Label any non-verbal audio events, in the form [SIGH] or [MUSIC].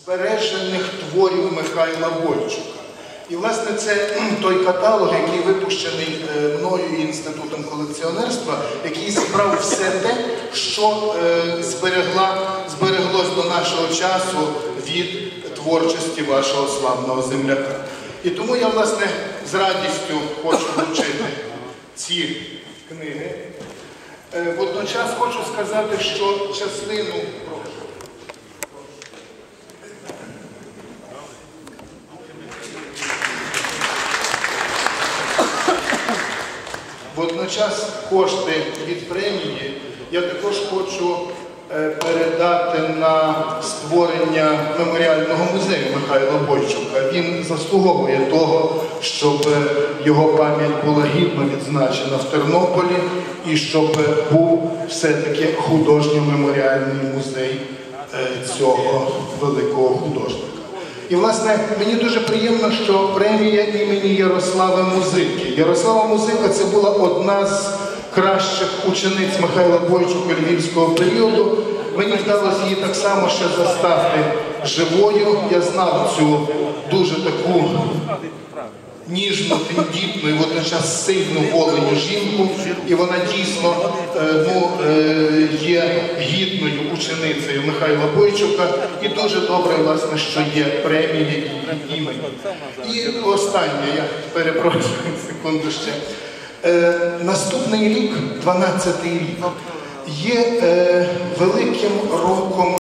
збережених творів Михайла Бойчука. І, власне, це [CLEARS THROAT] той каталог, який випущений е, мною інститутом колекціонерства, який зібрав все те, що е, зберегла, збереглось до нашого часу від творчості вашого славного земляка. І тому я, власне, з радістю хочу вручити ці книги. Е, Водночас хочу сказати, що частину. Водночас кошти від премії я також хочу е, передати на створення меморіального музею Михайла Бойчука. Він заслуговує того, щоб його пам'ять була гідно відзначена в Тернополі і щоб був все-таки художньо-меморіальний музей е, цього великого художника. І, власне, мені дуже приємно, що премія імені Ярослава Музики. Ярослава Музика це була одна з кращих учениць Михайла Бойчука львівського періоду. Мені вдалося її так само ще застати живою. Я знав цю дуже таку ніжну, тендітну і водночас сильну воленю жінку, і вона дійсно е, ну, е, є гідною ученицею Михайла Бойчука, і дуже добре, власне, що є премії імені. І останнє, я перепрошую [LAUGHS] секунду ще. Е, наступний рік, 12-й рік, є великим роком